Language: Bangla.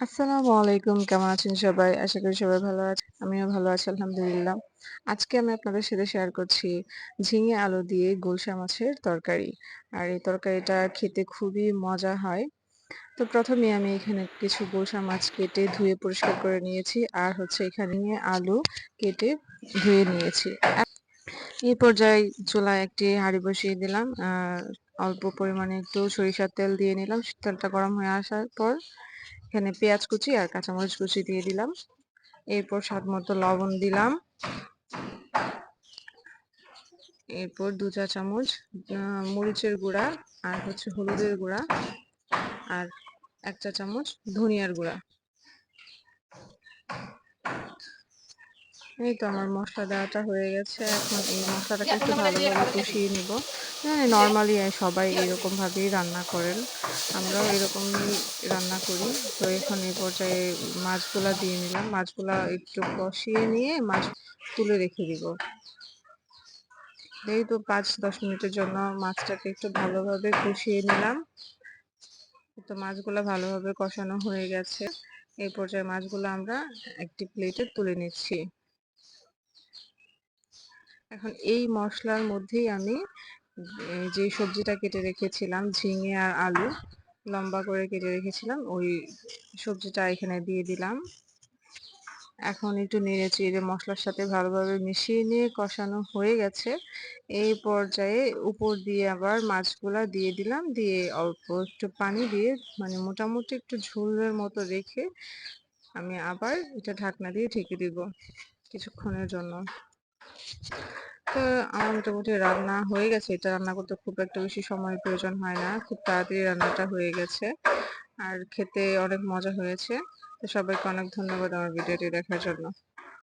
আসসালামু আলাইকুম। কেমন আছেন সবাই? আশা করি সবাই ভালো আছেন। আমিও ভালো আছি, আলহামদুলিল্লাহ। আজকে আমি আপনাদের সাথে শেয়ার করছি ঝিঙে আলু দিয়ে গুলশা মাছের তরকারি। আর এই তরকারিটা খেতে খুবই মজা হয়। তো ১ম এই আমি এখানে কিছু গুলশা মাছ কেটে ধুয়ে পরিষ্কার করে নিয়েছি। আর হচ্ছে এখানে নিয়ে আলু কেটে ধুয়ে নিয়েছি। এই পর্যায়ে চুলায় একটি হাঁড়ি বসিয়ে দিলাম। অল্প পরিমাণে একটু সরিষার তেল দিয়ে নিলাম। তেলটা গরম হয়ে আসার পর এখানে পেঁয়াজ কুচি আর কাঁচামরিচ কুচি দিয়ে দিলাম। এরপর স্বাদ মতো লবণ দিলাম। এরপর দু চা চামচ মরিচের গুঁড়া আর হচ্ছে হলুদের গুঁড়া আর এক চা চামচ ধনিয়ার গুঁড়া। এই তো আমার মশলা দেওয়াটা হয়ে গেছে। এখন এই মশলাটাকে একটু ভালোভাবে কষিয়ে নিব। হ্যাঁ নর্মালি সবাই এরকমভাবেই রান্না করেন। আমরাও এরকমই রান্না করি। তো এখন এই পর্যায়ে মাছগুলা দিয়ে নিলাম। মাছগুলা একটু কষিয়ে নিয়ে মাছ তুলে রেখে দিব। এই তো পাঁচ দশ মিনিটের জন্য মাছটাকে একটু ভালোভাবে কষিয়ে নিলাম। তো মাছগুলো ভালোভাবে কষানো হয়ে গেছে। এই পর্যায়ে মাছগুলো আমরা একটি প্লেটে তুলে নিচ্ছি। এখন এই মশলার মধ্যেই আমি যে সবজিটা কেটে রেখেছিলাম, ঝিঙে আর আলু, লম্বা করে কেটে রেখেছিলাম, ওই সবজিটা এখানে দিয়ে দিলাম। এখন একটু নেড়ে চেড়ে মশলার সাথে ভালোভাবে মিশিয়ে নিয়ে কষানো হয়ে গেছে। এই পর্যায়ে উপর দিয়ে আবার মাছগুলা দিয়ে দিলাম, দিয়ে অল্প একটু পানি দিয়ে মানে মোটামুটি একটু ঝোলের মতো রেখে আমি আবার এটা ঢাকনা দিয়ে ঢেকে দিব কিছুক্ষণের জন্য। তো আমার মোটামুটি রান্না হয়ে গেছে। এটা রান্না করতে খুব একটা বেশি সময়ের প্রয়োজন হয় না। খুব তাড়াতাড়ি রান্নাটা হয়ে গেছে। আর খেতে অনেক মজা হয়েছে। তো সবাইকে অনেক ধন্যবাদ আমার ভিডিওটি দেখার জন্য।